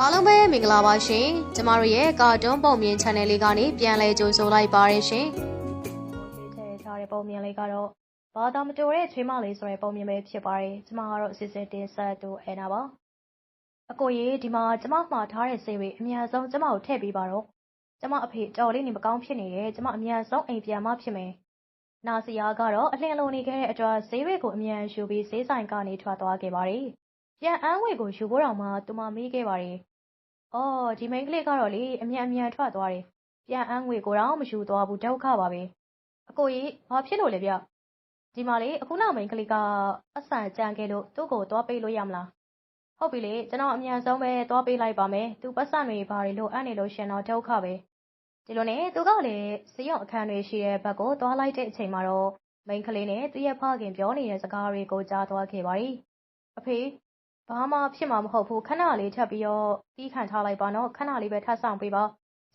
အားလုံးပဲမင်္ဂလာပါရှင်ကျမတို့ရဲ့ကာတွန်းပုံမြင် channel လေးကနေပြန်လည်ကြိုဆိုလိုက်ပါရရှင်ရွေးချယ်ထားတဲ့ပုံမြင်လေးကတော့ဘာသာမတူတဲ့ချွေးမလေးဆိုတဲ့ပုံမြင်ပဲဖြစ်ပါတယ်။ကျမကတော့အစစ်စစ်တင်ဆက်သူအဲနာပါ။အကိုကြီးဒီမှာကျမမှာထားတဲ့စိတ်တွေအများဆုံးကျမကိုထည့်ပေးပါတော့။ကျမအဖေကြော်လေးနေမကောင်းဖြစ်နေတယ်။ကျမအများဆုံးအိမ်ပြန်မှဖြစ်မယ်။နာစီယာကတော့အလင်းလိုနေခဲ့တဲ့အတွက်ဈေးတွေကိုအမြန်ယူပြီးဈေးဆိုင်ကနေထွက်သွားခဲ့ပါတယ်။ ပြန်အန်းဝေကို ယူဖို့တောင်မှ သူမမေးခဲ့ပါတယ်။အော် ဒီမိန်းကလေးကတော့လေ အမြန်အမြန်ထွက်သွားတယ်။ပြန်အန်းငွေကိုတော့မယူသွားဘူး ဒုက္ခပါပဲ။အကိုကြီးဘာဖြစ်လို့လဲဗျ။ဒီမှာလေ အခုနောက်မိန်းကလေးကအဆန်ကြံခဲ့လို့ သူ့ကို သွားပေးလို့ရမလား။ဟုတ်ပြီလေ ကျွန်တော် အမြန်ဆုံးပဲ သွားပေးလိုက်ပါမယ်။သူပတ်စံတွေ ဘာတွေ လို့အပ်နေလို့ရှင်တော့ ဒုက္ခပဲ။ဒီလိုနဲ့ သူကလည်းစရုံအခန်းတွေရှိတဲ့ဘက်ကို သွားလိုက်တဲ့အချိန်မှာတော့ မိန်းကလေးနဲ့ သူ့ရဲ့ဖခင်ပြောနေတဲ့ စကားတွေကို ကြားသွားခဲ့ပါရီ။အဖေ ဘာမှဖြစ်မှာမဟုတ်ဘူးခဏလေးထပ်ပြီးတော့တီးခံထားလိုက်ပါနော်ခဏလေးပဲထပ်ဆောင်ပေးပါ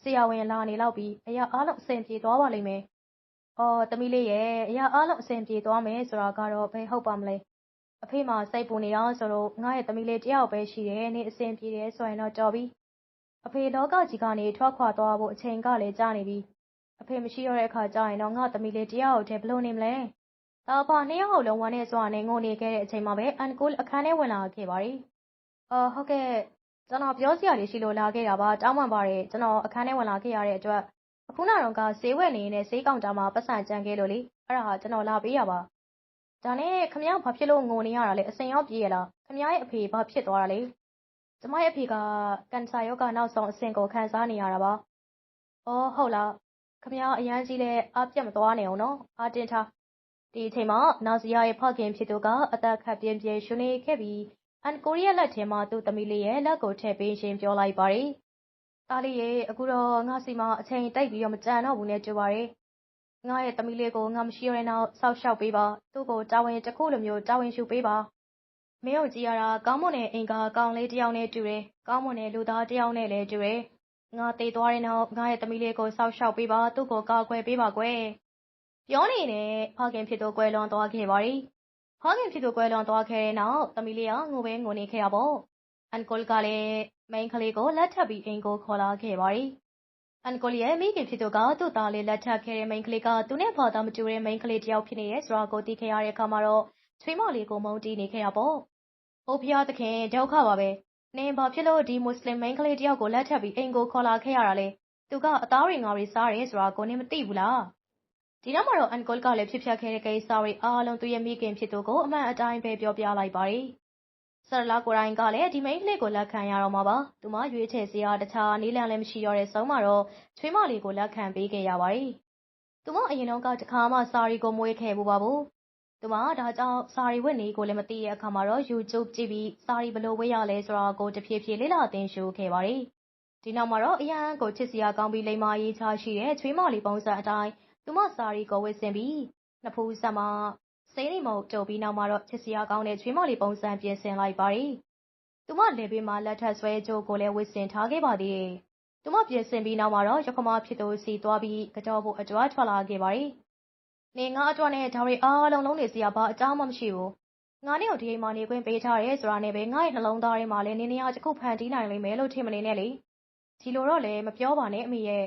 ဆရာဝန်လာနေလောက်ပြီးအရာအားလုံးအဆင်ပြေသွားပါလိမ့်မယ်။အော်သမီးလေးရဲ့အရာအားလုံးအဆင်ပြေသွားမယ်ဆိုတာကတော့ဘယ်ဟုတ်ပါမလဲ။အဖေမှစိတ်ပူနေတာဆိုတော့ငါရဲ့သမီးလေးတယောက်ပဲရှိတယ်နေအဆင်ပြေတယ်ဆိုရင်တော့တော်ပြီ။အဖေလောကကြီးကနေထွက်ခွာသွားဖို့အချိန်ကလည်းကြာနေပြီ။အဖေမရှိတော့တဲ့အခါကျရင်တော့ငါသမီးလေးတယောက်တည်းဘလို့နေမလဲ။ ဒါပါနှစ်ယောက်လုံးဝမ်းနဲ့စွာနဲ့ငိုနေခဲ့တဲ့အချိန်မှာပဲအန်ကူလ်အခန်းထဲဝင်လာခဲ့ပါရီ။အော်ဟုတ်ကဲ့ကျွန်တော်ပြောစရာလေးရှိလို့လာခဲ့တာပါတောင်းပန်ပါတယ်ကျွန်တော်အခန်းထဲဝင်လာခဲ့ရတဲ့အတွက်အခုနောက်တော့ကဈေးဝယ်နေနေတဲ့ဈေးကောင်တာမှာပတ်စံကြံခဲ့လို့လေအဲ့ဒါဟာကျွန်တော်လာပေးရပါဒါနဲ့ခမရဘာဖြစ်လို့ငိုနေရတာလဲအစင်ရောက်ပြေးရလားခမရရဲ့အဖေဘာဖြစ်သွားတာလဲကျမရဲ့အဖေကကန်ဆာရောဂါနောက်ဆုံးအဆင့်ကိုခံစားနေရတာပါအော်ဟုတ်လားခမရအရန်ကြီးလဲအပြတ်မသွားနေအောင်နော်အာတင်ထား ဒီအချိန်မှာ နာဇီယာရဲ့ ဖခင်ဖြစ်သူက အသက်ခတ်ပြင်းပြင်း ရှုနေခဲ့ပြီး အန်ကိုရီးယားလက်ထဲမှာ သူ့သမီးလေးရဲ့ လက်ကိုထည့်ပေးရှင်ပြောလိုက်ပါတယ်။သားလေးရဲ့အခုတော့ ငါစီမှာ အချိန်တိတ်ပြီးတော့ မကြံတော့ဘူးနဲ့ကြွပါတယ်။ငါရဲ့ သမီးလေးကို ငါမရှိရတဲ့နောက်ဆောက်ရှောက်ပေးပါ။သူ့ကို တာဝန်တစ်ခုလိုမျိုး တာဝန်ယူပေးပါ။မင်းတို့ကြည့်ရတာ ကောင်းမွန်တဲ့ အင်္ဂါကောင်းလေးတစ်ယောက်နဲ့ တူတယ်။ကောင်းမွန်တဲ့ လူသားတစ်ယောက်နဲ့လည်း တူတယ်။ငါတည်သွားတဲ့နောက် ငါရဲ့ သမီးလေးကိုဆောက်ရှောက်ပေးပါ။သူ့ကို ကာကွယ်ပေးပါကွယ်။ ပြောနေနဲ့ ဖခင်ဖြစ်သူ ကွယ်လွန်သွားခဲ့ပါရီ။ဖခင်ဖြစ်သူ ကွယ်လွန်သွားခဲ့တဲ့နောက် သမီးလေးက ငိုပဲငိုနေခဲ့ရပေါ့။အန်ကိုလ်ကလည်း မိန်းကလေးကို လက်ထပ်ပြီး အိမ်ကို ခေါ်လာခဲ့ပါရီ။အန်ကိုလ်ရဲ့ မိခင်ဖြစ်သူက သူ့သားလေး လက်ထပ်ခဲ့တဲ့ မိန်းကလေးက သူနဲ့ဘာသာမတူတဲ့ မိန်းကလေးတစ်ယောက် ဖြစ်နေရဲ့ဆိုတာကို သိခဲ့ရတဲ့အခါမှာတော့ ချွေးမလေးကို မုန်းတီးနေခဲ့ရပေါ့။ဟိုဖျားသခင် ဒုက္ခပါပဲ။နင် ဘာဖြစ်လို့ ဒီမွတ်စလင် မိန်းကလေးတစ်ယောက်ကို လက်ထပ်ပြီး အိမ်ကို ခေါ်လာခဲ့ရတာလဲ။သူက အသားတွေ ငါတွေ စားတယ်ဆိုတာကို နင် မသိဘူးလား။ ဒီနောက်မှာတော့ အန်ကိုလ်ကလည်း ဖြစ်ပျက်ခဲ့တဲ့ ကိစ္စတွေအားလုံး သူ့ရဲ့မိခင်ဖြစ်သူကို အမှန်အတိုင်းပဲ ပြောပြလိုက်ပါရီ။ဆရာလာကိုရိုင်းကလည်း ဒီမိန်းကလေးကို လက်ခံရတော့မှာပါ။သူမ ရွေးချယ်စရာ တခြားနည်းလမ်းလည်း မရှိတော့တဲ့ဆုံးမှာတော့ ချွေးမလေးကို လက်ခံပေးခဲ့ရပါရီ။သူမ အရင်တော့ကတခါမှ စာရီကိုမွေးခဲ့ဘူးပါဘူး။သူမ ဒါကြောင့် စာရီဝတ်နေကိုလည်း မသိတဲ့အခါမှာတော့ YouTube ကြည့်ပြီး စာရီဘလို့ဝတ်ရလဲဆိုတာကို တဖြည်းဖြည်း လေ့လာသင်ယူခဲ့ပါရီ။ဒီနောက်မှာတော့ အရန်ကို ချစ်စရာကောင်းပြီး လိမ္မာရေးချရှိတဲ့ ချွေးမလေးပုံစံအတိုင်း သူမစာရီကိုဝတ်ဆင်ပြီးနှစ်ဖူးဆက်မှာစိမ့်နေမုံကြုံပြီးနောက်မှာတော့ချစ်စရာကောင်းတဲ့ချွေးမလေးပုံစံပြင်ဆင်လိုက်ပါရီ။သူမလေဘေးမှာလက်ထပ်ဆွဲကြိုးကိုလည်းဝတ်ဆင်ထားခဲ့ပါသေးတယ်။သူမပြင်ဆင်ပြီးနောက်မှာတော့ရခမဖြစ်သူစီသွားပြီးကြောဖို့အကြွားထွက်လာခဲ့ပါရီ။နေငါအတွက်နဲ့ဒါတွေအားလုံးလုံးနေစရာဘာအကြောင်းမှမရှိဘူး။ငါနဲ့ကိုဒီအိမ်မှာနေခွင့်ပေးထားရဲဆိုတာနဲ့ပဲငါ့ရဲ့နှလုံးသားထဲမှာလည်းနေနေရာတစ်ခုဖန်တီးနိုင်လိမ့်မယ်လို့ထင်မနေနဲ့လေ။ဒီလိုတော့လည်းမပြောပါနဲ့အမေရဲ့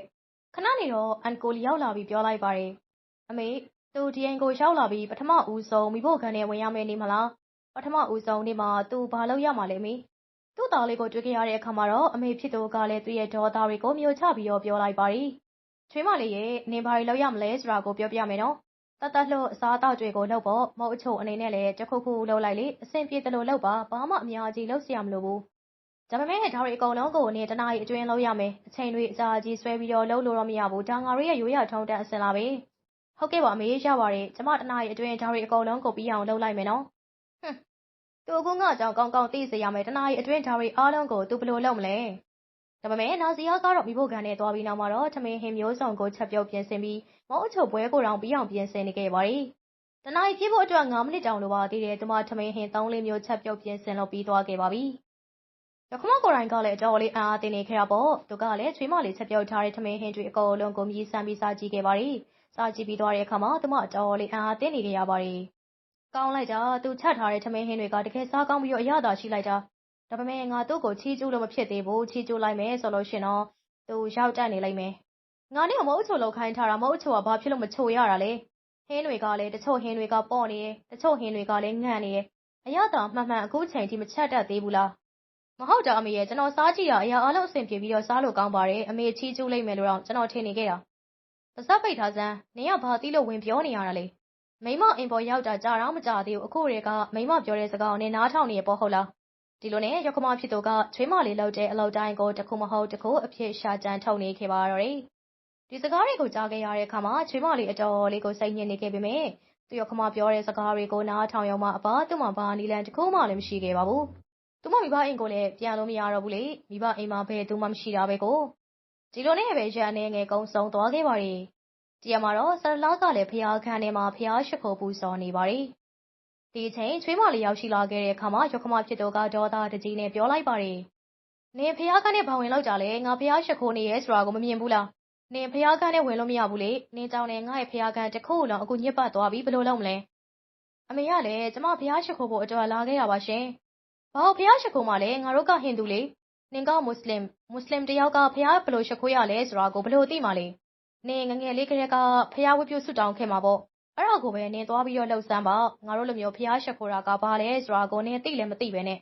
ခဏနေတော့ အန်ကိုလီ ရောက်လာပြီး ပြောလိုက်ပါတယ်။အမေ သူဒီအိမ်ကို ရောက်လာပြီး ပထမဦးဆုံး မီးဖိုခန်းထဲ ဝင်ရမယ့်နေ့မလား၊ပထမဦးဆုံးနေ့မှာ သူဘာလုပ်ရမှာလဲ အမေ။သူ့သားလေးကို တွေ့ခဲ့ရတဲ့အခါမှာတော့ အမေဖြစ်သူကလည်း သူ့ရဲ့ဒေါသတွေကို မြို့ချပြီးတော့ ပြောလိုက်ပါတယ်။ချွေးမလေးရဲ့ နင်ဘာတွေလုပ်ရမလဲ ဆိုတာကို ပြောပြမယ်နော်။သက်သက်လွတ် အစားအသောက်တွေကို လုပ်ပေါ့။မုန့်အချိုအနေနဲ့လည်း တခုခုလုပ်လိုက်လေ။အဆင်ပြေသလိုလုပ်ပါ။ဘာမှ အများကြီးလုပ်စရာမလိုဘူး ဒါပေမဲ့ ဒါတွေအကုန်လုံးကို နေတနားရီအတွင်း လုပ်ရမယ် အချိန်တွေအကြာကြီးဆွဲပြီးတော့ လုပ်လို့တော့ မရဘူး ဒါ ငါတို့ရဲ့ ရိုးရထုံးတန်း အစင်လာပဲ ဟုတ်ကဲ့ပါ အမေ ရပါတယ် ကျမ တနားရီအတွင်း ဒါတွေအကုန်လုံးကို ပြီးအောင် လုပ်လိုက်မယ်နော် ဟွန်း သူကငါကြောင့်ကောင်းကောင်း သိစေရမယ် တနားရီအတွင်း ဒါတွေအားလုံးကို သူ ဘယ်လိုလုပ်မလဲ ဒါပေမဲ့ နာစီယာကတော့မိဖို့ခံနဲ့သွားပြီးနောက်မှာတော့ ထမင်းဟင်းမျိုးစုံကို ချက်ပြုတ်ပြင်ဆင်ပြီးမောအချုပ်ပွဲကိုတောင် ပြီးအောင် ပြင်ဆင်နေခဲ့ပါရီတနားရီပြည့်ဖို့အတွက်9မိနစ်တောင် လိုပါသေးတယ်။သူမ ထမင်းဟင်း3လေးမျိုး ချက်ပြုတ်ပြင်ဆင်လို့ ပြီးသွားခဲ့ပါပြီ။ ရခမကိုရိုင်းကလည်းအတော်လေးအံ့အားသင့်နေခဲ့တာပေါ့။သူကလည်းချွေးမလေးချက်ပြုတ်ထားတဲ့ထမင်းဟင်းတွေအကုန်လုံးကိုမြည်ဆန်းပြီးစားကြည့်ခဲ့ပါရီ။စားကြည့်ပြီးသွားတဲ့အခါမှာသူမအတော်လေးအံ့အားသင့်နေခဲ့ရပါရီ။ကောင်းလိုက်တာသူချက်ထားတဲ့ထမင်းဟင်းတွေကတကယ်စားကောင်းပြီးတော့အရသာရှိလိုက်တာဒါပေမဲ့ငါသူ့ကိုချီးကျူးလို့မဖြစ်သေးဘူးချီးကျူးလိုက်မယ်ဆိုလို့ရှင်တော့သူရောက်တက်နေလိမ့်မယ်ငါနဲ့မဟုတ်ချိုလောက်ခိုင်းထားတာမဟုတ်ချိုကဘာဖြစ်လို့မချိုရတာလဲဟင်းတွေကလည်းတချို့ဟင်းတွေကပေါ့နေတယ်တချို့ဟင်းတွေကလည်းငန့်နေတယ်အရသာမှန်မှန်အခုချိန်ထိမချက်တတ်သေးဘူးလား မဟုတ်တာအမေရဲ့ကျွန်တော်စားကြည့်တာ အရာအလုံး အဆင်ပြေပြီးတော့ စားလို့ကောင်းပါတယ် အမေ ချီးကျူးလိုက်မယ်လို့တော့ကျွန်တော်ထင်နေခဲ့တာ ပါစပ်ပိတ်ထားစမ်း နင်က ဘာသီးလို့ ဝင်ပြောနေရတာလဲ မိမအိမ်ပေါ်ရောက်တာ ကြာတော့မကြာသေးဘူး အခုတည်းက မိမပြောတဲ့စကားကို နင်နားထောင်နေရပေါ့ ဟုတ်လား ဒီလိုနဲ့ရောက်ခမဖြစ်သူက ချွေးမလေးလောက်တဲ့ အလောက်တိုင်းကို တစ်ခုမဟုတ်တစ်ခု အဖြစ်ရှာကြံထုတ်နေခဲ့ပါတော့တယ် ဒီစကားတွေကို ကြားခဲ့ရတဲ့အခါမှာ ချွေးမလေး အတော်လေးကို စိတ်ညစ်နေခဲ့ပေမဲ့သူရောက်ခမပြောတဲ့စကားတွေကို နားထောင်ရုံမှအပါသူ့မှာ ဘာနီလန်တစ်ခုမှလည်း မရှိခဲ့ပါဘူး သူမမိဘအိမ်ကိုလည်းပြန်လို့မရတော့ဘူးလေမိဘအိမ်မှာဘယ်သူမှမရှိတာပဲကိုဒီလိုနဲ့ပဲရန်နေငယ်ကုန်းဆုံးသွားခဲ့ပါလေဒီရမှာတော့ဆရလာကလည်းဖျားခန်းထဲမှာဖျားရှိခိုးပူဇော်နေပါတယ်ဒီအချိန်ချွေးမလေးရောက်ရှိလာခဲ့တဲ့အခါမှာရုခမဖြစ်သူကဒေါသတကြီးနဲ့ပြောလိုက်ပါတယ်။နင်ဖျားခန်းနဲ့ဘာဝင်လောက်ကြလဲငါဖျားရှိခိုးနေရဲဆိုတာကိုမမြင်ဘူးလား။နင်ဖျားခန်းနဲ့ဝင်လို့မရဘူးလေ။နင်ကြောင့်လည်းငါ့ရဲ့ဖျားခန်းတစ်ခုလုံးအခုညစ်ပတ်သွားပြီဘယ်လိုလုပ်မလဲ။အမေကလည်းကျမဖျားရှိခိုးဖို့အတွက်လာခဲ့တာပါရှင်။ ဘာလို့ဖျားရှိခိုးမှလဲငါတို့ကဟိန္ဒူလေ။နင်ကမွတ်စလင်မွတ်စလင်တယောက်ကဖျားဘယ်လိုရှိခိုးရလဲဆိုတာကိုဘယ်လိုသိမှလဲ။နင်ငငယ်လေးကလေးကဖျားဝတ်ပြုဆုတောင်းခဲ့မှာပေါ့။အဲ့ဒါကိုပဲနင်သွားပြီးတော့လှုပ်စမ်းပါငါတို့လိုမျိုးဖျားရှိခိုးတာကဘာလဲဆိုတာကိုနင်သိလည်းမသိပဲနဲ့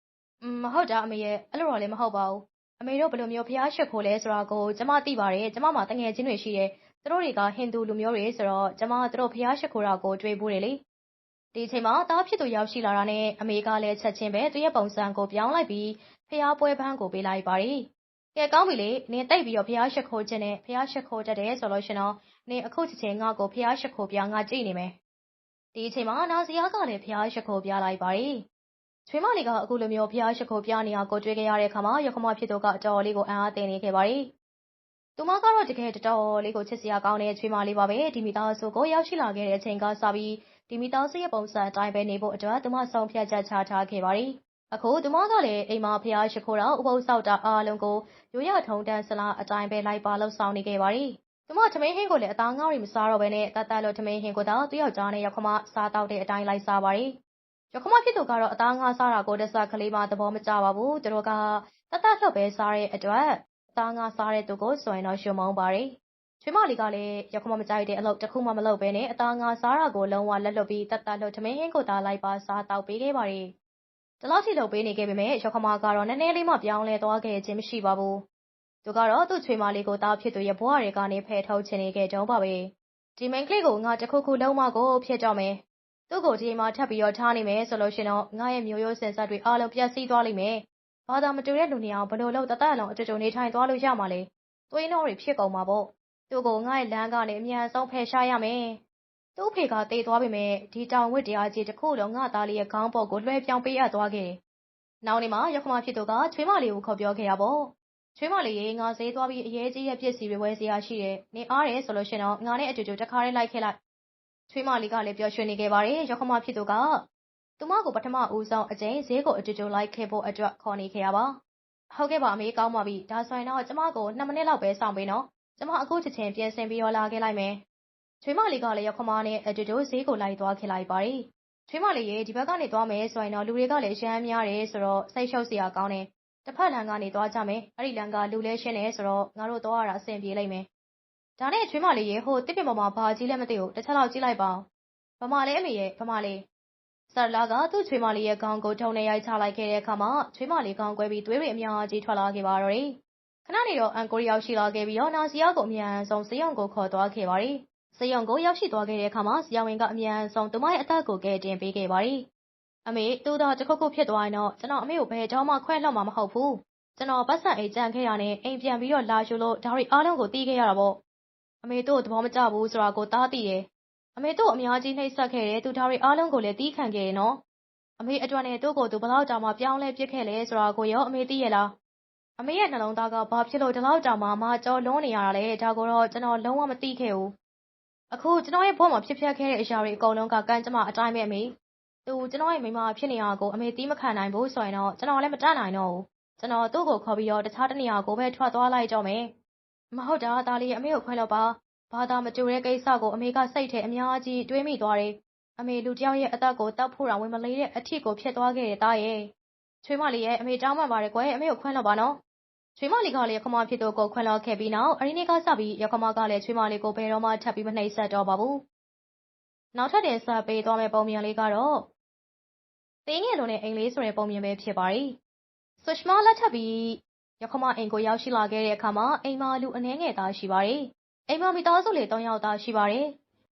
။อืมမဟုတ်တာအမေရဲ့အဲ့လိုတော့လည်းမဟုတ်ပါဘူး။အမေတို့ဘယ်လိုမျိုးဖျားရှိခိုးလဲဆိုတာကိုကျမသိပါတယ်။ကျမမှာတငယ်ချင်းတွေရှိတယ်။သူတို့တွေကဟိန္ဒူလူမျိုးတွေဆိုတော့ကျမသူတို့ဖျားရှိခိုးတာကိုတွေ့ဘူးတယ်လေ။ ဒီအချိန်မှာတားဖြစ်သူ ရောက်ရှိလာတာနဲ့ အမေကလည်း ချက်ချင်းပဲ သူ့ရဲ့ပုံစံကို ပြောင်းလိုက်ပြီးဖျားပွဲပန်းကို ပေးလိုက်ပါတယ်။ကဲကောင်းပြီလေ နင်တိတ်ပြီးတော့ဖျားရှိခိုးခြင်းနဲ့ဖျားရှိခိုးတတ်တယ်ဆိုလို့ရှင်တော့ နင်အခုချက်ချင်း ငါ့ကိုဖျားရှိခိုးပြ ငါကြည့်နေမယ်။ဒီအချိန်မှာ နာစီယာကလည်းဖျားရှိခိုးပြလိုက်ပါတယ်။ချွေးမလေးက အခုလိုမျိုးဖျားရှိခိုးပြနေတာကို တွေ့ခဲ့ရတဲ့အခါမှာရခမဖြစ်သူက အတော်လေးကို အံ့အားသင့်နေခဲ့ပါတယ်။ သူမကတော့ တကယ် တော်တော်လေးကို ချစ်စရာကောင်းတဲ့ ချွေးမလေးပါပဲ ဒီမိသားစုကို ရောက်ရှိလာခဲ့တဲ့အချိန်ကစပြီး ဒီမိသားစုရဲ့ ပုံစံအတိုင်းပဲနေဖို့အတွက် သူမ ဆုံးဖြတ်ချက်ချထားခဲ့ပါတယ်။အခု သူမကလည်း အိမ်မှာဖျားရှိခိုးတာ ဥပုသ်ဆောက်တာ အားလုံးကို ရိုးရထုံတန်းစလားအတိုင်းပဲ လိုက်ပါလှုပ်ဆောင်နေခဲ့ပါတယ်။သူမ ထမင်းဟင်းကိုလည်း အသားငါးတွေ မစားတော့ဘဲနဲ့တတ်တတ်လို့ ထမင်းဟင်းကိုသာ သူ့ယောက်ျားနဲ့ရောက်ခမ စားတော့တဲ့အတိုင်း လိုက်စားပါတယ်။ရောက်ခမဖြစ်သူကတော့ အသားငါးစားတာကိုတဆကလေးမှသဘောမကျပါဘူး။သူတို့ကတတ်တတ်လှုပ်ပဲ စားတဲ့အတွက်အ သားငါးစားတဲ့သူကိုဆိုရင်တော့ရှင်မုန်းပါတယ်။ချွေးမလေးကလည်းရောက်ခမမကြိုက်တဲ့အလုပ်တစ်ခုမှမလုပ်ဘဲနဲ့အသားငါးစားတာကိုလုံးဝလက်လွတ်ပြီးတတ်တတ်လှုပ်ထမင်းဟင်းကိုသာလိုက်ပါစားတော့ပေးခဲ့ပါတယ်။ဒီလောက်ထိလုပ်ပေးနေခဲ့ပေမဲ့ရောက်ခမကတော့နည်းနည်းလေးမှပြောင်းလဲသွားခဲ့ခြင်းမရှိပါဘူး။သူကတော့သူ့ချွေးမလေးကိုသားဖြစ်သူရဲ့ဘဝတွေကနေဖယ်ထုတ်ချင်နေခဲ့တုန်းပါပဲ။ဒီမိန်းကလေးကိုငါတစ်ခုခုလုံးမကိုဖြစ်တော့မယ်။သူ့ကိုဒီမှာထပ်ပြီးတော့ထားနေမယ်ဆိုလို့ရှင်တော့ငါရဲ့မျိုးရိုးစင်ဆက်တွေအားလုံးပျက်စီးသွားလိမ့်မယ်။ ဘာသာမတူတဲ့လူနေအောင်ဘယ်လိုလုပ်တသက်လုံးအကြုံနေထိုင်သွားလို့ရမှာလဲ။သွေးနှောတွေဖြစ်ကုန်မှာပေါ့။သူ့ကိုငါ့ရဲ့လမ်းကနေအမြန်ဆုံးဖယ်ရှားရမယ်။သူ့ဖေကတေးသွားပေမဲ့ဒီတောင်ဝစ်တရားကြီးတစ်ခုလုံးငါသားလေးရဲ့ခေါင်းပေါ်ကိုလွှဲပြောင်းပေးအပ်သွားခဲ့တယ်။နောက်နေ့မှာရောက်ခမဖြစ်သူကချွေးမလေးကိုခေါ်ပြောခဲ့ရပေါ့။ချွေးမလေးရေငါဈေးသွားပြီးအရေးကြီးရဲ့ပစ္စည်းတွေဝယ်စရာရှိတယ်။နေအားတယ်ဆိုလို့ရှင်တော့ငါနဲ့အတူတူတခါလေးလိုက်ခဲ့လိုက်။ချွေးမလေးကလည်းပျော်ရွှင်နေခဲ့ပါတယ်။ရောက်ခမဖြစ်သူက သူမကို ပထမဦးဆုံးအကျဉ်းဈေးကိုအတူတူလိုက်ခဲ့ဖို့အတွက် ခေါ်နေခဲ့ရပါ။ဟုတ်ကဲ့ပါ အမေ ကောင်းပါပြီ။ဒါဆိုရင်တော့ ကျမကို2မိနစ်လောက်ပဲ စောင့်ပေးနော်။ကျမ အခုချက်ချင်း ပြင်ဆင်ပြီးတော့ လာခဲ့လိုက်မယ်။ချွေးမလေးကလည်းရောက်ခမနဲ့အတူတူ ဈေးကိုလိုက်သွားခဲ့လိုက်ပါတယ်။ချွေးမလေးရေ ဒီဘက်ကနေ သွားမယ်ဆိုရင်တော့ လူတွေကလည်းရမ်းများတယ်ဆိုတော့ စိတ်ရှုပ်စရာကောင်းတယ်။တစ်ဖက်လမ်းကနေ သွားကြမယ်။အဲ့ဒီလမ်းက လူလဲရှင်းတယ်ဆိုတော့ ငါတို့သွားရတာ အဆင်ပြေလိမ့်မယ်။ဒါနဲ့ ချွေးမလေးရေ ဟိုတစ်ပင်ပေါ်မှာ ဘာကြီးလဲမသိဘူး တစ်ချက်လောက် ကြည့်လိုက်ပါဦး။ဗမာလေးအမေရဲ့ဗမာလေး ဆာလာက သူ့ချွေးမလေးရဲ့ ခေါင်းကိုထုံနဲ့ ရိုက်ချလိုက်ခဲ့တဲ့အခါမှာ ချွေးမလေး ခေါင်းကွဲပြီး သွေးတွေ အများကြီး ထွက်လာခဲ့ပါတော့တယ်။ခဏနေတော့ အန်ကိုရီရောက် ရှိလာခဲ့ပြီးတော့ နာစီယာကို အမြန်ဆုံးစေယုံကို ခေါ်သွားခဲ့ပါတယ်။စေယုံကို ရောက်ရှိသွားခဲ့တဲ့အခါမှာ ဆရာဝန်က အမြန်ဆုံး သူမရဲ့ အသက်ကို ကယ်တင်ပေးခဲ့ပါတယ်။အမေ သူတော့တခုခု ဖြစ်သွားရင်တော့ ကျွန်တော် အမေကို ဘယ်တော့မှ ခွဲလှောက်မှာ မဟုတ်ဘူး။ကျွန်တော်ပတ်စံအိမ်ကြံခဲ့ရနဲ့ အိမ်ပြန်ပြီးတော့ လာယူလို့ ဒါတွေအားလုံးကိုတီးခဲ့ရတာပေါ့။အမေတို့သဘောမကျဘူးဆိုတာကို သားသိတယ်။ အမေတို့အများကြီးနှိပ်စက်ခဲ့တယ် သူဒါတွေအားလုံးကိုလည်းတီးခံခဲ့တယ်နော်။အမေအတွက်နဲ့ သူ့ကိုသူဘလောက်တောင်မှ ပြောင်းလဲပစ်ခဲ့လဲဆိုတာကိုရော အမေသိရလား။အမေရဲ့နှလုံးသားက ဘာဖြစ်လို့ ဒီလောက်တောင်မှမကြောလွန်းနေရတာလဲ ဒါကိုတော့ ကျွန်တော် လုံးဝမသိခဲ့ဘူး။အခု ကျွန်တော်ရဲ့ဘဝမှာ ဖြစ်ပျက်ခဲ့တဲ့အရာတွေအကုန်လုံးက ကံကြမ္မာအတိုင်းပဲအမေ။သူ ကျွန်တော်ရဲ့မိန်းမဖြစ်နေတာကို အမေသီးမခံနိုင်ဘူးဆိုရင်တော့ ကျွန်တော်လည်း မတတ်နိုင်တော့ဘူး။ကျွန်တော် သူ့ကိုခေါ်ပြီးတော့ တခြားတနေရာကိုပဲ ထွက်သွားလိုက်တော့မယ်။မဟုတ်တာသားလေးအမေကို ခွဲလို့ပါ။ ဘာသာမတူတဲ့ကိစ္စကို အမေက စိတ်ထဲအများကြီး တွေးမိသွားတယ်။အမေ လူတယောက်ရဲ့အသက်ကိုတတ်ဖို့တောင်ဝင်မလေးတဲ့အထစ်ကို ဖြစ်သွားခဲ့တဲ့သားရဲ့ချွေးမလေးရဲ့အမေတောင်းပန်ပါတယ်ကွယ် အမေကို ခွင့်လွှတ်ပါနော် ချွေးမလေးကလည်းခမဖြစ်သူကို ခွင့်လွှတ်ခဲ့ပြီးနောက်အရင်နေ့ကစပြီးရခမကလည်း ချွေးမလေးကို ဘယ်တော့မှ ထပ်ပြီး မနှိပ်စက်တော့ပါဘူး နောက်ထပ်တင်ဆက်ပေးသွားမယ့် ပုံမြင်လေးကတော့တင်းငယ်လုံးနဲ့ အိမ်လေးဆိုတဲ့ ပုံမြင်ပဲ ဖြစ်ပါတယ်ဆွရှမာလက်ထပ်ပြီးရခမအိမ်ကို ရောက်ရှိလာခဲ့တဲ့အခါမှာ အိမ်မှာ လူအနှဲငယ်သားရှိပါတယ် အိမ်မှာမိသားစုလေး၃ယောက်သားရှိပါတယ်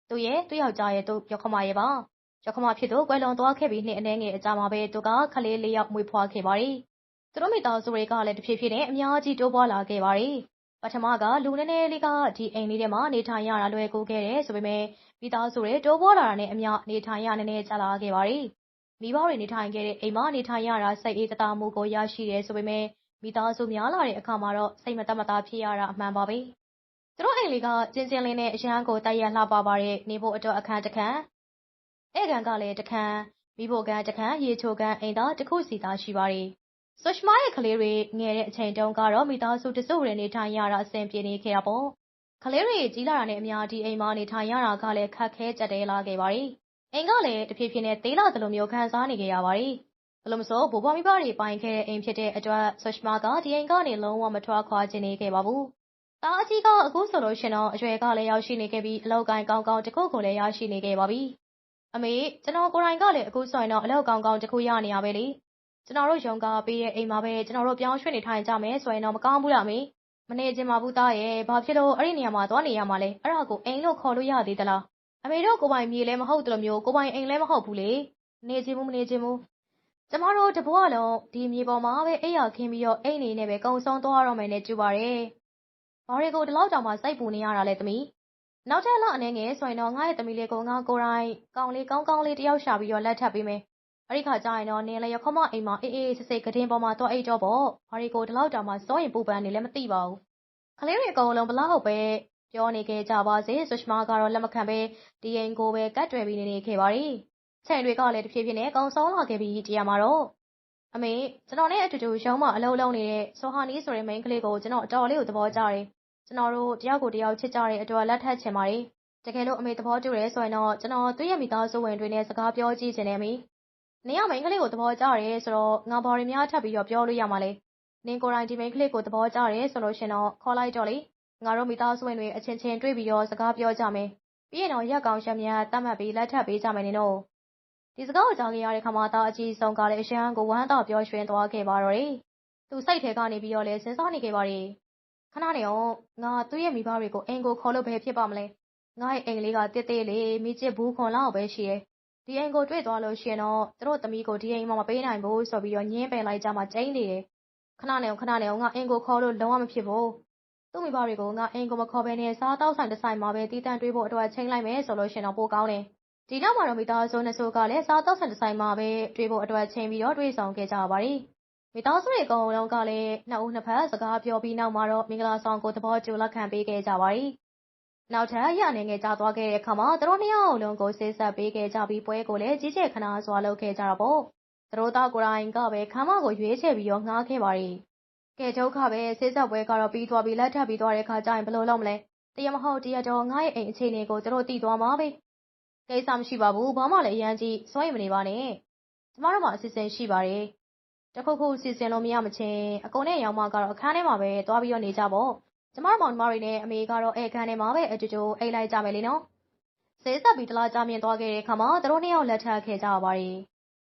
သူရဲ့သူ့ယောက်ျားရဲ့သူရခမရဲ့ပါရခမဖြစ်သူကွယ်လွန်သွားခဲ့ပြီးနှစ်အနှဲငယ်အကြာမှာပဲသူကခလေးလေးယောက်မွေးဖွားခဲ့ပါတယ်သူတို့မိသားစုတွေကလည်းတဖြည်းဖြည်းနဲ့အများကြီးတိုးပွားလာခဲ့ပါတယ်ပထမကလူနည်းနည်းလေးကဒီအိမ်လေးထဲမှာနေထိုင်ရတာလွယ်ကူခဲ့တယ်ဆိုပေမဲ့မိသားစုတွေတိုးပွားလာတာနဲ့အမျှနေထိုင်ရနည်းနည်းကျလာခဲ့ပါတယ်မိဘတွေနေထိုင်ခဲ့တဲ့အိမ်မှာနေထိုင်ရတာစိတ်အေးတသားမှုကိုရရှိတယ်ဆိုပေမဲ့မိသားစုများလာတဲ့အခါမှာတော့စိတ်မသက်မသာဖြစ်ရတာအမှန်ပါပဲ သူတို့အိမ်လေးက ကျင်းကျင်းလေးနဲ့ အရန်ကိုတိုက်ရလှပပါတဲ့နေဖို့အတွက် အခန်းတစ်ခန်းဧကန်ကလည်း တစ်ခန်းမိဖို့ကန်တစ်ခန်း ရေချိုကန်အိမ်သားတစ်ခုစီသာ ရှိပါတယ်ဆွရှမားရဲ့ကလေးတွေ ငယ်တဲ့အချိန်တုန်းကတော့ မိသားစုတစုတွေနေထိုင်ရတာ အဆင်ပြေနေခဲ့တာပေါ့ ကလေးတွေ ကြီးလာတာနဲ့အများဒီအိမ်မှာ နေထိုင်ရတာကလည်း ခက်ခဲကြက်တဲလာခဲ့ပါတယ် အိမ်ကလည်း တဖြည်းဖြည်းနဲ့ သေးလာသလိုမျိုး ခံစားနေခဲ့ရပါတယ်ဘလို့မဆို ဘိုးဘွားမိဘတွေ ပိုင်ခဲ့တဲ့ အိမ်ဖြစ်တဲ့အတွက်ဆွရှမာကဒီအိမ်ကနေ လုံးဝမထွက်ခွာခြင်းနေခဲ့ပါဘူး။ တာအကြီးကအခုဆိုလို့ရှင်တော့အရွယ်ကလည်းရောက်ရှိနေခဲ့ပြီးအလောက်ကိုင်းကောင်းကောင်းတစ်ခုကိုလည်းရရှိနေခဲ့ပါပြီ။အမေကျွန်တော်ကိုယ်တိုင်ကလည်းအခုဆိုရင်တော့အလောက်ကောင်းကောင်းတစ်ခုရနေရပဲလေ။ကျွန်တော်တို့ရုံကပေးတဲ့အိမ်မှာပဲကျွန်တော်တို့ပြောင်းရွှေ့နေထိုင်ကြမယ်ဆိုရင်တော့မကောင်းဘူးလားမေ။မနေခြင်းပါဘူးသားရဲ့ဘာဖြစ်လို့အဲ့ဒီနေရာမှာသွားနေရမှာလဲအဲ့ဒါကိုအိမ်လို့ခေါ်လို့ရသေးသလား။အမေတို့ကိုပိုင်မြေလည်းမဟုတ်တယ်လို့မျိုးကိုပိုင်အိမ်လည်းမဟုတ်ဘူးလေ။နေခြင်းမမနေခြင်းမကျမတို့တဘွားလုံးဒီမြေပေါ်မှာပဲအိပ်ရခင်းပြီးတော့အိမ်နေနဲ့ပဲကုံဆုံးသွားတော့မယ်နဲ့ကြူပါတယ်။ ဘာတွေကို ဒီလောက်တောင်မှ စိတ်ပူနေရတာလဲ သမီး။နောက်ထပ် လအနေငယ်ဆိုရင်တော့ ငါ့ရဲ့သမီးလေးကို ငါကိုယ်တိုင် ကောင်းလေးကောင်းကောင်းလေးတယောက်ရှာပြီးတော့ လက်ထပ်ပေးမယ်။အဲ့ဒီခါကျရင်တော့ နင်းလည်းရခမအိမ်မှာ အေးအေးဆေးဆေးကတင်ပေါ်မှာတော့အိတ်တော့ပေါ့။ဘာတွေကို ဒီလောက်တောင်မှ စိုးရင်ပူပန်နေလည်းမသိပါဘူး။ကလေးတွေ အကုန်လုံးဘလောက်ပဲ ပြောနေခဲ့ကြပါစေဆွရှမာကတော့ လက်မခံပဲဒီအိမ်ကိုပဲကတ်တွယ်ပြီး နေနေခဲ့ပါရီ။ချိန်တွေကလည်း တဖြည်းဖြည်းနဲ့ ကုံဆုံးလာခဲ့ပြီး တရားမှာတော့ အမေကျွန်တော်နဲ့အတူတူရုံးမအလုံးလုံးနေတဲ့ဆိုဟာနီဆိုတဲ့မိန်းကလေးကိုကျွန်တော်အတော်လေးကိုသဘောကျတယ်ကျွန်တော်တို့တယောက်ကိုတယောက်ချစ်ကြတဲ့အတွက်လက်ထပ်ချင်ပါတယ်တကယ်လို့အမေသဘောတူတယ်ဆိုရင်တော့ကျွန်တော်သူ့ရဲ့မိသားစုဝင်တွေနဲ့စကားပြောကြည့်ချင်တယ်မေနင်ကမိန်းကလေးကိုသဘောကျတယ်ဆိုတော့ငါဘော်ရီများထပ်ပြီးတော့ပြောလို့ရမှာလေနင်ကိုယ်တိုင်ဒီမိန်းကလေးကိုသဘောကျတယ်ဆိုလို့ရှင်တော့ခေါ်လိုက်တော့လေငါတို့မိသားစုဝင်တွေအချင်းချင်းတွေ့ပြီးတော့စကားပြောကြမယ်ပြီးရင်တော့ရက်ကောင်ရှက်မြတ်တတ်မှတ်ပြီးလက်ထပ်ပေးကြမယ်နင်တို့ ဒီစကားကိုကြားခဲ့ရတဲ့ခါမှာသားအကြီးဆုံးကလည်းအရှမ်းကိုဝမ်းသာပြောရွှင်သွားခဲ့ပါတော့တယ်။သူစိတ်ထဲကနေပြီးတော့လည်းစဉ်းစားနေခဲ့ပါတယ်။ခဏနေအောင်ငါသူ့ရဲ့မိဘတွေကိုအိမ်ကိုခေါ်လို့ပဲဖြစ်ပါမလဲ။ငါ့ရဲ့အိမ်လေးကတစ်သေးလေးမိချစ်ဘူးခွန်လောက်ပဲရှိရဲ့။ဒီအိမ်ကိုတွေ့သွားလို့ရှိရင်တော့သူတို့သမီးကိုဒီအိမ်မှာမပေးနိုင်ဘူးဆိုပြီးတော့ညင်းပယ်လိုက်ကြမှာကျိန်းနေတယ်။ခဏနေအောင်ခဏနေအောင်ငါအိမ်ကိုခေါ်လို့လုံးဝမဖြစ်ဘူး။သူ့မိဘတွေကိုငါအိမ်ကိုမခေါ်ဘဲနဲ့စားတောက်ဆိုင်တစ်ဆိုင်မှာပဲတီးတန့်တွေးဖို့အတွက်ချိန်လိုက်မယ်ဆိုလို့ရှိရင်တော့ပိုကောင်းတယ်။ ဒီနောက်မှာတော့ မိသားစု နှစ်စုကလည်း စားသောက်ဆိုင်တစ်ဆိုင်မှာပဲ တွေ့ဖို့အတွက် ချိန်ပြီးတော့ တွေ့ဆုံခဲ့ကြပါတယ်။မိသားစုတွေ အကုန်လုံးကလည်း နှစ်ဦးနှစ်ဖက် စကားပြောပြီးနောက်မှာတော့ မင်္ဂလာဆောင်ကို သဘောကျလက်ခံပေးခဲ့ကြပါတယ်။နောက်ထပ်ရအနေငယ်ကြသွားခဲ့တဲ့အခါမှာ သူတို့နှစ်ယောက်လုံးကိုဆေးဆက်ပေးခဲ့ကြပြီး ပွဲကိုလည်း ကြီးကျယ်ခနာစွာ လုပ်ခဲ့ကြတာပေါ့။သူတို့သားကိုယ်တိုင်ကပဲခမ်းမကို ရွေးချယ်ပြီးတော့ ငှားခဲ့ပါတယ်။ကဲ ဒုက္ခပဲဆေးဆက်ပွဲကတော့ ပြီးသွားပြီးလက်ထပ်ပြီးသွားတဲ့အခါကျရင် ဘယ်လိုလုပ်မလဲ။တရားမဟုတ် တရားတော်ငါ့ရဲ့အိမ်အခြေအနေကို သူတို့ သိသွားမှာပဲ။ ကိစ္စမရှိပါဘူး ဘာမှလည်း အရန်ကြီးစွန့်ရင်မနေပါနဲ့ ကျမတို့မှအစီအစဉ်ရှိပါတယ်တခုခု စီစဉ်လို့ မရမချင်း အကုန်နဲ့ရောင်မကတော့ အခန်းထဲမှာပဲ သွားပြီးတော့ နေကြပေါ့ ကျမတို့ မောင်နှမတွေနဲ့ အမေကတော့အဲခန်းထဲမှာပဲအတူတူအိတ်လိုက်ကြမယ်လေနော်ဆေးဆက်ပြီးတလားကြမြင်သွားခဲ့တဲ့အခါမှာ သူတို့နှစ်ယောက် လက်ထပ်ခဲ့ကြပါပါတယ်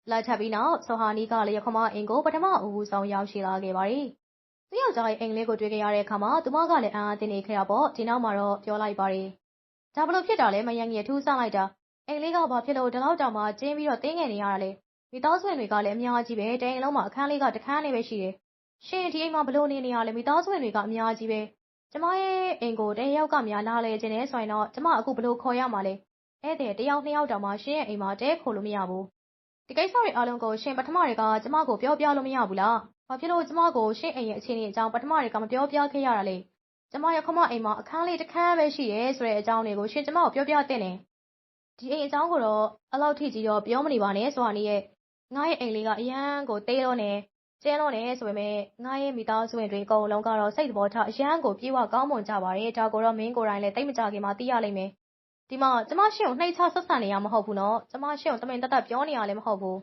လက်ထပ်ပြီးနောက် ဆိုဟာနီကလည်းရခမအင်ကို ပထမအဦးဆုံး ရောက်ရှိလာခဲ့ပါတယ် သူယောက်ျားရဲ့ အိမ်လေးကို တွေ့ခဲ့ရတဲ့အခါမှာ သူမကလည်း အံ့အားသင့်နေခဲ့တာပေါ့ ဒီနောက်မှာတော့ ပြောလိုက်ပါတယ် ဒါဘလို့ဖြစ်တာလဲ မယန်းကြီးထူးဆန်းလိုက်တာ အိမ်လေးက ဘာဖြစ်လို့ ဒီလောက်တောင်မှကျင်းပြီးတော့တင်းငယ်နေရတာလဲ မိသားစုဝင်တွေကလည်း အများကြီးပဲတိမ်အလုံးမှာ အခန်းလေးကတခန်းလေးပဲရှိတယ် ရှင် ဒီအိမ်မှာဘလို့နေနေရလဲ မိသားစုဝင်တွေက အများကြီးပဲ ကျမရဲ့အိမ်ကိုတယောက်ကများ လာလေခြင်းနဲ့ဆိုရင်တော့ ကျမ အခုဘလို့ခေါ်ရမှာလဲ ဧည့်သည်တယောက်နှစ်ယောက်တောင်မှရှင်ရဲ့အိမ်မှာတဲခိုလို့မရဘူး ဒီကိစ္စတွေအားလုံးကို ရှင် ပထမတွေကကျမကို ပြောပြလို့ မရဘူးလား ဘာဖြစ်လို့ ကျမကို ရှင်အိမ်ရဲ့ အခြေအနေအကြောင်း ပထမတွေကမပြောပြခဲ့ရတာလဲ ကျမရခမအိမ်မှာ အခန်းလေး တစ်ခန်းပဲရှိရဲဆိုတဲ့ အကြောင်းတွေကို ရှင် ကျမကို ပြောပြတဲ့တယ် ဒီအိမ်အကြောင်းကိုတော့ အဲ့လောက်ထိကြီးတော့ ပြောမနေပါနဲ့ဆိုတာနေရဲ့ ငါရဲ့အိမ်လေးက အရန်ကိုတေးတော့နေကျဲတော့နေဆိုပေမဲ့ငါရဲ့ မိသားစုဝင်တွေ အကုန်လုံးကတော့ စိတ်သဘောထား အရန်ကို ပြေဝကောင်းမွန်ကြပါတယ် ဒါကိုတော့ မင်းကိုယ်တိုင်လည်းတိတ်မကြခင်မှာ သိရလိမ့်မယ် ဒီမှာ ကျမရှင့်ကို နှိမ့်ချဆက်ဆံနေရမဟုတ်ဘူးနော် ကျမရှင့်ကို တမင်တက်တက် ပြောနေရလည်း မဟုတ်ဘူး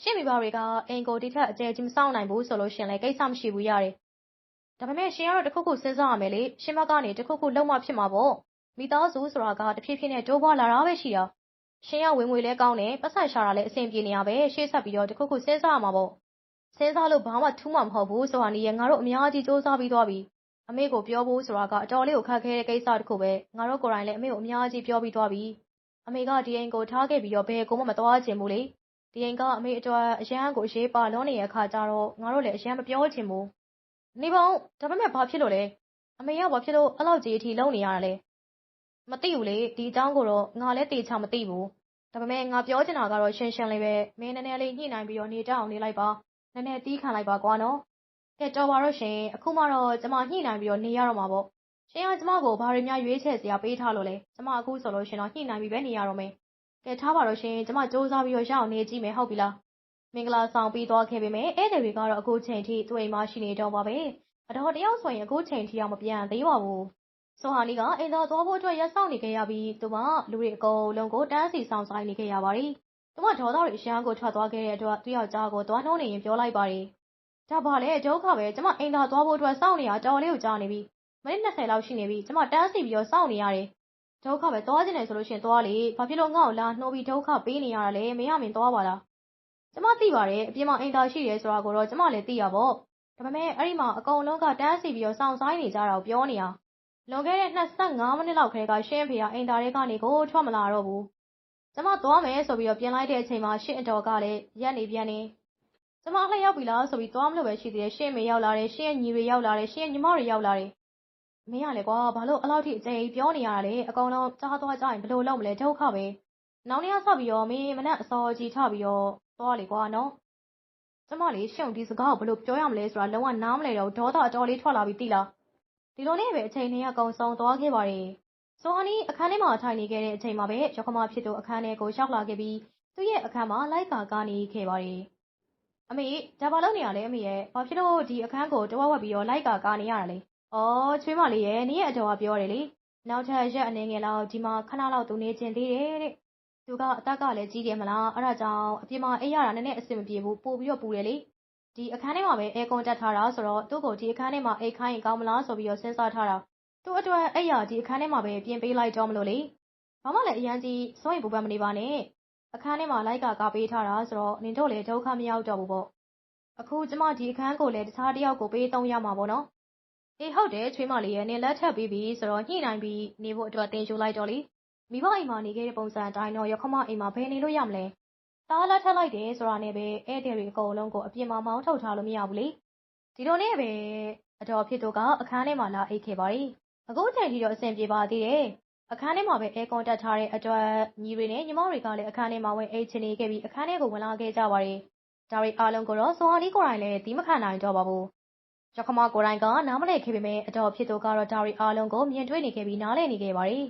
ရှင့်မိဘတွေက အိမ်ကို ဒီထက်အကျယ်ကြီး မဆောင်နိုင်ဘူးဆိုလို့ရှင်လည်း ကိစ္စမရှိဘူး ရတယ်။ဒါပေမဲ့ရှင်ကတော့ တစ်ခုခု စဉ်းစားရမယ်လေ။ရှင်ဘက်ကနေ တစ်ခုခုလုံးမဖြစ်မှာပေါ့။ မိသားစုဆိုတာကတဖြည်းဖြည်းနဲ့တိုးပွားလာတာပဲရှိတာ။ရှင်ကဝင်ငွေလဲကောင်းတယ်ပတ်စံရှာတာလည်းအဆင်ပြေနေရပဲရှေ့ဆက်ပြီးတော့တစ်ခုခုစဉ်းစားရမှာပေါ့။စဉ်းစားလို့ဘာမှထူးမှာမဟုတ်ဘူးဆိုတာနေရငါတို့အများကြီးစူးစမ်းပြီးသွားပြီ။အမေကိုပြောဖို့ဆိုတာကအတော်လေးကိုခက်ခဲတဲ့ကိစ္စတစ်ခုပဲ။ငါတို့ကိုယ်တိုင်လည်းအမေကိုအများကြီးပြောပြီးသွားပြီ။အမေကဒီအိမ်ကိုထားခဲ့ပြီးတော့ဘယ်ကိုမှမသွားချင်ဘူးလေ။ဒီအိမ်ကအမေအတွက်အရန်ကိုအရေးပါလွန်းနေတဲ့အခါကျတော့ငါတို့လည်းအရန်မပြောချင်ဘူး။နေပါဦးဒါပေမဲ့ဘာဖြစ်လို့လဲ။အမေကဘာဖြစ်လို့အဲ့လောက်ကြီးအထိလုံနေရတာလဲ။ မသိဘူးလေဒီအကြောင်းကိုတော့ငါလည်းတေချာမသိဘူး။ဒါပေမဲ့ငါပြောချင်တာကတော့ရှင်းရှင်းလေးပဲမင်းနည်းနည်းလေးညှိနှိုင်းပြီးတော့နေတတ်အောင်နေလိုက်ပါ။နည်းနည်းတီးခံလိုက်ပါကွာနော်။ကဲတော်ပါတော့ရှင်အခုမှတော့ကျမညှိနှိုင်းပြီးတော့နေရတော့မှာပေါ့။ရှင်ကကျမကိုဘာတွေများရွေးချယ်စရာပေးထားလို့လဲ။ကျမအခုဆိုလို့ရှင်တော့ညှိနှိုင်းပြီးပဲနေရတော့မယ်။ကဲထားပါတော့ရှင်ကျမစူးစမ်းပြီးတော့ရအောင်နေကြည့်မယ်ဟုတ်ပြီလား။မင်္ဂလာဆောင်ပြီးသွားခဲ့ပေမဲ့ဧည့်သည်တွေကတော့အခုချိန်ထိသူ့အိမ်မှာရှိနေတော့ပါပဲ။အတော်တယောက်ဆိုရင်အခုချိန်ထိအောင်မပြန်သေးပါဘူး။ ဆိုဟာနီကအိမ်သာသွားဖို့အတွက်ရက်စောင့်နေခဲ့ရပြီး သူမ လူတွေအကုန်လုံးကို တန်းစီဆောင်ဆိုင်နေခဲ့ရပါတယ်။သူမ ဒေါသတွေ အရှမ်းကို ထွက်သွားခဲ့တဲ့အတွက် သူ့ယောက်ျားကို သွားနှုံးနေရင်ပြောလိုက်ပါတယ်။ဒါပါလေဒုက္ခပဲ ကျမ အိမ်သာသွားဖို့အတွက် စောင့်နေရတော်လေးကို ကြားနေပြီ။မိနစ်20လောက်ရှိနေပြီ ကျမ တန်းစီပြီးတော့ စောင့်နေရတယ်။ဒုက္ခပဲ သွားကျင်တယ်ဆိုလို့ရှင် သွားလေ။ဘာဖြစ်လို့ ငါ့ကို လာနှိုးပြီး ဒုက္ခပေးနေရတာလဲမင်းရမင်းသွားပါလား။ကျမ သိပါတယ် အပြင်မှာ အိမ်သာရှိတယ်ဆိုတာကိုတော့ ကျမလည်း သိရပေါ့။ဒါပေမဲ့ အဲ့ဒီမှာ အကုန်လုံးက တန်းစီပြီးတော့ စောင့်ဆိုင်နေကြတာကို ပြောနေတာ။ လွန်ခဲ့တဲ့25မိနစ်လောက်ခရဲကရှင်းဖေကအိမ်သာထဲကနေကိုထွက်မလာတော့ဘူး။ကျမသွားမယ်ဆိုပြီးတော့ပြင်လိုက်တဲ့အချိန်မှာရှင်းအတော်ကလည်းရက်နေပြန်နေ။ကျမလှည့်ရောက်ပြီလားဆိုပြီးသွားမလို့ပဲရှိသေးတယ်ရှင်းမေရောက်လာတယ်ရှင်းရဲ့ညီတွေရောက်လာတယ်ရှင်းရဲ့ညီမတွေရောက်လာတယ်။မင်းရလေကွာဘာလို့အလောက်ထိအကျဉ်းပြောနေရတာလဲအကောင်လုံးကြားသွားကြရင်ဘယ်လိုလုပ်မလဲဒုက္ခပဲ။နောက်နေ့ကစပြီးတော့မင်းမနဲ့အစောကြီးထပြီးတော့သွားလေကွာနော်။ကျမလေးရှင့်ဒီစကားကိုဘယ်လိုပြောရမလဲဆိုတာလုံးဝနားမလဲတော့ဒေါသအတော်လေးထွက်လာပြီးသိလား။ ဒီလိုနဲ့ပဲ အချိန်လေးကကုံဆုံးသွားခဲ့ပါတယ်။ဆိုဟာနီအခန်းထဲမှာ ထိုင်နေခဲ့တဲ့အချိန်မှာပဲရခမဖြစ်သူ အခန်းထဲကို ရောက်လာခဲ့ပြီး သူ့ရဲ့အခန်းမှာ လိုက်ကာကနေခဲ့ပါတယ်။အမေ ဒါဘာလုပ်နေရလဲအမေရဲ့ ဘာဖြစ်လို့ ဒီအခန်းကို တဝက်ဝက်ပြီးတော့ လိုက်ကာ ကာနေရတာလဲ။အော် ချွေးမလေးရဲ့နင်းရဲ့အတော်က ပြောတယ်လေ။နောက်ထပ် ရက်အနေငယ်လောက် ဒီမှာ ခဏလောက် သူနေကျင်သေးတယ်တဲ့။သူက အသက်ကလည်း ကြီးတယ်မလား အဲ့ဒါကြောင့် အပြင်မှာ အိပ်ရတာ နည်းနည်းအဆင်မပြေဘူး ပို့ပြီးတော့ ပူတယ်လေ။ ဒီအခန်းထဲမှာပဲ အဲကွန်တက်ထားတာဆိုတော့ သူ့ကို ဒီအခန်းထဲမှာ အိတ်ခိုင်းရင် ကောင်းမလားဆိုပြီးတော့ စဉ်းစားထားတာ သူ့အတွက်အဲ့ရဒီအခန်းထဲမှာပဲ ပြင်ပေးလိုက်တော့မလို့လေ ဘာမှလည်း အရန်ကြီး စိုးရင်ပူပန်မနေပါနဲ့ အခန်းထဲမှာ လိုက်ကကာပေးထားတာဆိုတော့ နင်တို့လည်း ဒုက္ခမရောက်တော့ဘူးပေါ့ အခု ကျမ ဒီအခန်းကိုလည်း တခြားတစ်ယောက်ကို ပေးသုံးရမှာပေါ့နော် အေး ဟုတ်တယ်ချွေးမလေးရဲ့နင်လက်ထပ်ပြီးပြီဆိုတော့ ညှိနှိုင်းပြီးနေဖို့အတွက်တင်ယူလိုက်တော့လေ မိဘအိမ်မှာ နေခဲ့တဲ့ ပုံစံအတိုင်းတော့ရခမအိမ်မှာ ဘယ်နေလို့ရမလဲ တားလက်ထပ်လိုက်တယ်ဆိုတာနဲ့ပဲ ဧည့်သည်တွေအကုန်လုံးကို အပြင်မှာ မောင်းထုတ်ထားလို့ မရဘူးလေ ဒီလိုနဲ့ပဲအတော်ဖြစ်သူက အခန်းထဲမှာ လာအိတ်ခဲ့ပါတယ် အခုချိန်ထိတော့ အဆင်ပြေပါသေးတယ် အခန်းထဲမှာပဲ အဲကွန်တက်ထားတဲ့အတွက် ညီတွေနဲ့ ညီမတွေကလည်း အခန်းထဲမှာ ဝင်အိတ်ချင်နေခဲ့ပြီး အခန်းထဲကို ဝင်လာခဲ့ကြပါတယ် ဒါတွေအားလုံးကိုတော့စွန်ဟာလီကိုယ်တိုင်လည်းဒီမခံနိုင်တော့ပါဘူးရခမကိုယ်တိုင်က နားမလည်ခဲ့ပေမဲ့အတော်ဖြစ်သူကတော့ ဒါတွေအားလုံးကို မြင်တွေ့နေခဲ့ပြီး နားလည်နေခဲ့ပါတယ်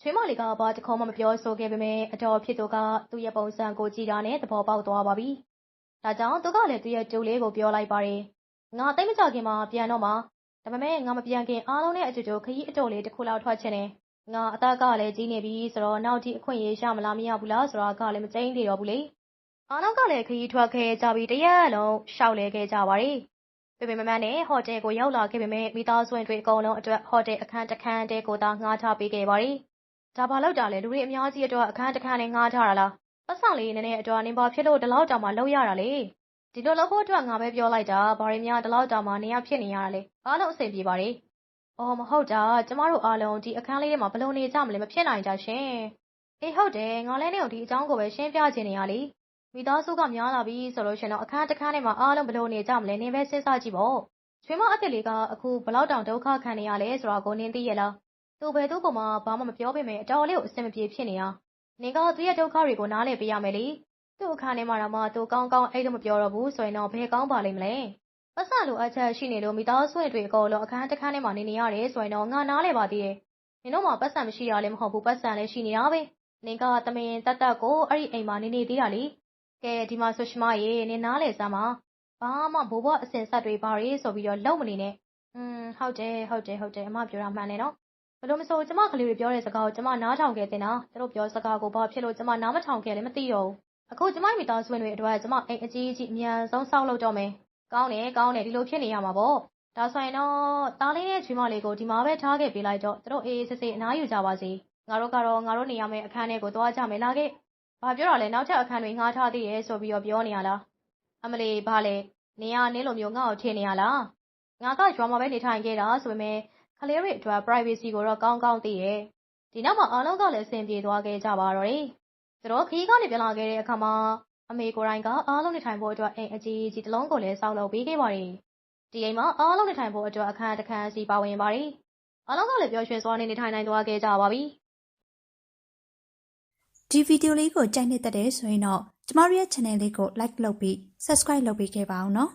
ချွေးမလေးက ဘာတခေါမှ မပြောဆိုခဲ့ပေမဲ့အတော်ဖြစ်သူက သူ့ရဲ့ပုံစံကိုကြည့်တာနဲ့ သဘောပေါက်သွားပါပြီ။ဒါကြောင့် သူကလည်း သူ့ရဲ့ကျိုးလေးကို ပြောလိုက်ပါတယ်။ငါ သိမကြခင်မှာ ပြန်တော့မှာ ဒါပေမဲ့ငါမပြန်ခင် အားလုံးနဲ့အတူတူ ခရီးအတော်လေး တစ်ခုလောက် ထွက်ချင်တယ်။ငါ အသက်ကလည်း ကြီးနေပြီဆိုတော့ နောက် ဒီအခွင့်အရေး ရမလား မရဘူးလားဆိုတာကလည်း မကျင်းသေးတော့ဘူးလေ။အားလုံးကလည်း ခရီးထွက်ခဲ့ကြပြီးတရက်လုံးရှောက်လဲခဲ့ကြပါတယ်။ပေပေမမနဲ့ ဟိုတယ်ကို ရောက်လာခဲ့ပေမဲ့မိသားစုဝင်တွေ အကုန်လုံးအတွက် ဟိုတယ်အခန်း တစ်ခန်းတဲကိုသာ ငှားထားပေးခဲ့ပါတယ်။ ဒါဘာလို့တာလဲလူတွေအများကြီးအတွက်အခန်းတစ်ခန်းနဲ့ငှားထားတာလား။ပတ်ဆောင်လေးနည်းနည်းအတွက်နင်ဘာဖြစ်လို့ဒီလောက်တောင်မှလောက်ရတာလဲ။ဒီလိုလုပ်ဖို့အတွက်ငါပဲပြောလိုက်တာဘာတွေများဒီလောက်တောင်မှနေရဖြစ်နေရတာလဲ။အားလုံးအဆင်ပြေပါတယ်။အော်မဟုတ်တာကျမတို့အားလုံးဒီအခန်းလေးထဲမှာဘယ်လိုနေကြမလဲမဖြစ်နိုင်ကြရှင်။အေးဟုတ်တယ်ငါလည်းနေကိုဒီအကြောင်းကိုပဲရှင်းပြချင်နေရလေ။မိသားစုကများလာပြီဆိုလို့ရှင်တော့အခန်းတစ်ခန်းထဲမှာအားလုံးဘယ်လိုနေကြမလဲနင်ပဲစဉ်းစားကြည့်ပေါ့။ချွေးမအစ်စ်လေးကအခုဘလောက်တောင်ဒုက္ခခံနေရလဲဆိုတာကိုနင်သိရလား။ သူဘယ်သူ့ကိုမှ ဘာမှမပြောပေမဲ့အတော်လေးကို အဆင်မပြေဖြစ်နေတာ။နင်က သူ့ရဲ့ဒုက္ခတွေကို နားလည်ပေးရမယ်လေ။သူ့အခန်းထဲမှာတော့မှ သူကောင်းကောင်းအဲ့လိုမပြောတော့ဘူးဆိုရင်တော့ ဘယ်ကောင်းပါလိမ့်မလဲ။ပတ်စံလိုအပ်ချက်ရှိနေလို့ မိသားစုတွေအကုန်လုံး အခန်းတစ်ခန်းထဲမှာ နေနေရတယ်ဆိုရင်တော့ ငါနားလည်ပါသေးတယ်။နင်တို့မှပတ်စံမရှိရလည်းမဟုတ်ဘူးပတ်စံလည်းရှိနေတာပဲ။နင်ကတမင်တက်တက်ကို အဲ့ဒီအိမ်မှာ နေနေသေးတာလေ။ကဲ ဒီမှာဆို ရှမရေ နင်နားလည်စမ်းပါ။ဘာမှ ဘိုးဘွားအစင်ဆက်တွေပါရီဆိုပြီးတော့ လုံမနေနဲ့။อืมဟုတ်တယ် ဟုတ်တယ် ဟုတ်တယ် အမပြောတာ မှန်တယ်နော်။ ဘလို့မဆို ကျမကလေးတွေပြောတဲ့စကားကို ကျမ နားထောင်ခဲ့တင်တာ။သူတို့ပြောစကားကို ဘာဖြစ်လို့ ကျမ နားမထောင်ခဲ့လဲ မသိတော့ဘူး အခု ကျမမိသားစုဝင်တွေအတွက် ကျမ အိမ်အကြီးအကြီး အမြန်ဆုံး ဆောက်လုပ်တော့မယ် ကောင်းတယ် ကောင်းတယ် ဒီလိုဖြစ်နေရမှာပေါ့ ဒါဆိုရင်တော့တားလေးနဲ့ ချွေးမလေးကို ဒီမှာပဲ ထားခဲ့ပေးလိုက်တော့ သူတို့ အေးအေးဆေးဆေး အနားယူကြပါစေ ငါတို့ကတော့ ငါတို့နေရမယ့် အခန်းထဲကို သွားကြမယ် လားခဲ့ ဘာပြောတာလဲ နောက်ထပ်အခန်းတွေ ငှားထားသေးရဲ့ဆိုပြီးတော့ပြောနေရလား အမလီဘာလဲနေရနေလိုမျိုး ငါ့ကို ထင်နေရလား ငါက ရွာမှာပဲ နေထိုင်ခဲ့တာဆိုပေမဲ့ ကလေးတွေအတွက် privacy ကိုတော့ ကောင်းကောင်းသိရဲ့ဒီနောက်မှာ အားလုံးကလည်း အဆင်ပြေသွားခဲ့ကြပါတော့တယ် သူတို့ခီးကနေ ပြန်လာခဲ့တဲ့အခါမှာ အမေကိုယ်တိုင်က အားလုံးနေထိုင်ဖို့အတွက် အိမ်အကြီးကြီးတစ်လုံးကိုလည်း ဆောက်လုပ်ပေးခဲ့ပါတယ် ဒီအိမ်မှာ အားလုံးနေထိုင်ဖို့အတွက် အခန်းတစ်ခန်းစီပါဝင်ပါတယ် အားလုံးကလည်း ပျော်ရွှင်စွာနဲ့ နေထိုင်နိုင်သွားခဲ့ကြပါပြီ ဒီဗီဒီယိုလေးကို ကြိုက်နေတဲ့တဲ့ဆိုရင်တော့ ကျမတို့ရဲ့ channel လေးကို like လုပ်ပြီး subscribe လုပ်ပေးခဲ့ပါအောင်နော်